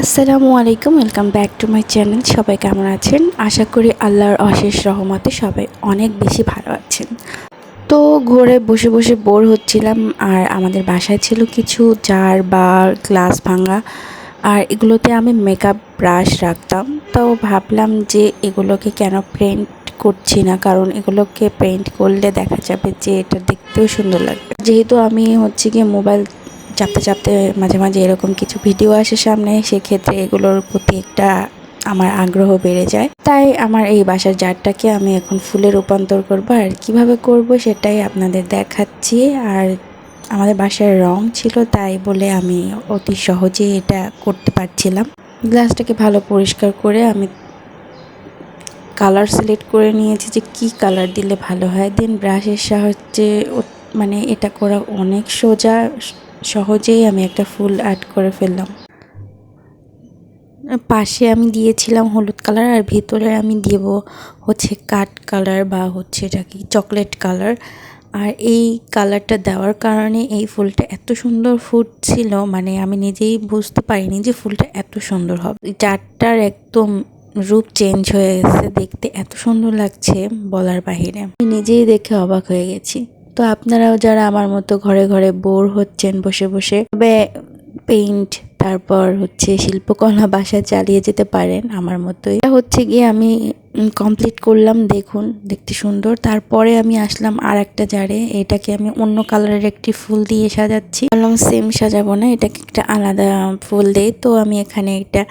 আসসালামু আলাইকুম, welcome back to my channel. সবাই কেমন আছেন? আশা করি আল্লাহর অশেষ রহমতে সবাই অনেক বেশি ভালো আছেন। তো ঘরে বসে বসে বোর হচ্ছিলাম, আর আমাদের বাসায় ছিল কিছু জার বা গ্লাস ভাঙা, আর এগুলোতে আমি মেকআপ ব্রাশ রাখতাম। তো ভাবলাম যে এগুলোকে কেন প্রিন্ট করছি না? কারণ এগুলোকে পেন্ট করলে দেখা যাবে যে এটা দেখতেও সুন্দর লাগবে। যেহেতু আমি হচ্ছে গিয়ে মোবাইল চাপতে চাপতে মাঝে মাঝে এরকম কিছু ভিডিও আসে সামনে, সেক্ষেত্রে এগুলোর প্রতি একটা আমার আগ্রহ বেড়ে যায়। তাই আমার এই বাসার জারটাকে আমি এখন ফুলে রূপান্তর করব। আর কীভাবে করব সেটাই আপনাদের দেখাচ্ছি। আর আমাদের বাসার রং ছিল তাই বলে আমি অতি সহজেই এটা করতে পারছিলাম। গ্লাসটাকে ভালো পরিষ্কার করে আমি কালার সিলেক্ট করে নিয়েছি যে কি কালার দিলে ভালো হয়। দেন ব্রাশের সাহায্যে মানে এটা করা অনেক সোজা সহজেই আমি একটা ফুল অ্যাড করে ফেললাম। পাশে আমি দিয়েছিলাম হলুদ কালার আর ভিতরে আমি দেব হচ্ছে কাঠ কালার বা হচ্ছে এটা কি চকলেট কালার আর এই কালারটা দেওয়ার কারণে এই ফুলটা এত সুন্দর ফুটছিল মানে আমি নিজেই বুঝতে পারিনি যে ফুলটা এত সুন্দর হবে। চারটার একদম রূপ চেঞ্জ হয়ে গেছে, দেখতে এত সুন্দর লাগছে বলার বাহিরে। আমি নিজেই দেখে অবাক হয়ে গেছি। তো আপনারাও যারা আমার মতো ঘরে ঘরে বোর হচ্ছেন বসে বসে তবে পেইন্ট তারপর হচ্ছে শিল্পকলা বাসায় চালিয়ে যেতে পারেন আমার মতোই। এটা হচ্ছে গিয়ে আমি কমপ্লিট করলাম, দেখুন, দেখতে সুন্দর। তারপরে আমি আসলাম আর একটা জারে, এটাকে আমি অন্য কালারের একটি ফুল দিয়ে সাজাচ্ছি। বললাম সেম সাজাবো না, এটাকে একটা আলাদা ফুল দেই তো আমি এখানে একটা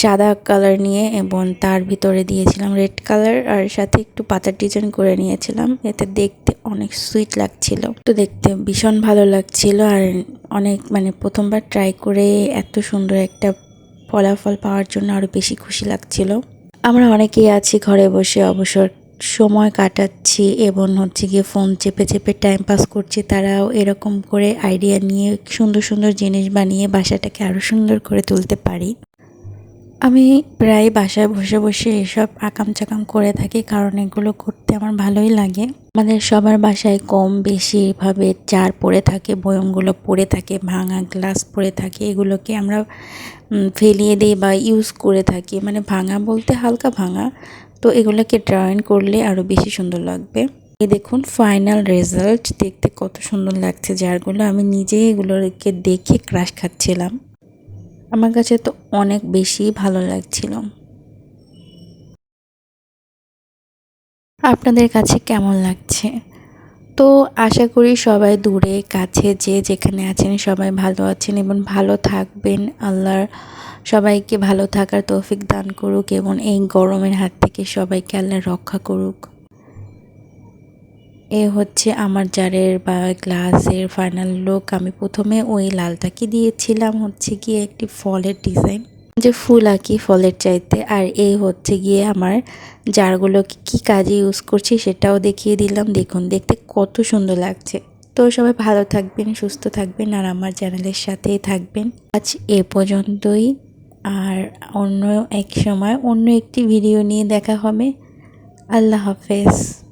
সাদা কালার নিয়ে এবং তার ভিতরে দিয়েছিলাম রেড কালার আর সাথে একটু পাতার ডিজাইন করে নিয়েছিলাম। এতে দেখতে অনেক সুইট লাগছিল। তো দেখতে ভীষণ ভালো লাগছিল আর অনেক মানে প্রথমবার ট্রাই করে এত সুন্দর একটা ফলাফল পাওয়ার জন্য আরও বেশি খুশি লাগছিল। আমরা অনেকেই আছি ঘরে বসে অবসর সময় কাটাচ্ছি এবং হচ্ছে গিয়ে ফোন চেপে চেপে টাইম পাস করছি। তারাও এরকম করে আইডিয়া নিয়ে সুন্দর সুন্দর জিনিস বানিয়ে বাসাটাকে আরও সুন্দর করে তুলতে পারি। আমি প্রায় বাসায় বসে বসে এসব আকাম চাকাম করে থাকি, কারণ এগুলো করতে আমার ভালোই লাগে। আমাদের সবার বাসায় কম বেশি এভাবে চার পড়ে থাকে, বয়মগুলো পড়ে থাকে, ভাঙা গ্লাস পড়ে থাকে, এগুলোকে আমরা ফেলিয়ে দিই বা ইউজ করে থাকি। মানে ভাঙা বলতে হালকা ভাঙা, তো এগুলোকে ড্রয়িং করলে আরও বেশি সুন্দর লাগবে। এই দেখুন ফাইনাল রেজাল্ট দেখতে কত সুন্দর লাগছে। জারগুলো আমি নিজেই এগুলোকে দেখে ক্রাশ খাচ্ছিলাম। আমার কাছে তো অনেক বেশি ভালো লাগছিল। আপনাদের কাছে কেমন লাগছে? তো আশা করি সবাই দূরে, কাছে, যে যেখানে আছেন সবাই ভালো আছেন এবং ভালো থাকবেন। আল্লাহর সবাইকে ভালো থাকার তৌফিক দান করুক এবং এই গরমের হাত থেকে সবাইকে আল্লাহ রক্ষা করুক। এ হচ্ছে আমার জারের বা গ্লাসের ফাইনাল লুক আমি প্রথমে ওই লালটাকে দিয়েছিলাম হচ্ছে গিয়ে একটি ফলের ডিজাইন যে ফুল আঁকি ফলের চাইতে। আর এই হচ্ছে গিয়ে আমার জারগুলো কী কাজে ইউজ করছি সেটাও দেখিয়ে দিলাম। দেখুন, দেখতে কত সুন্দর লাগছে। তো সবাই ভালো থাকবেন, সুস্থ থাকবেন আর আমার চ্যানেলের সাথেই থাকবেন। আজ এ পর্যন্তই। আর অন্য এক সময় অন্য একটি ভিডিও নিয়ে দেখা হবে। আল্লাহ হাফেজ।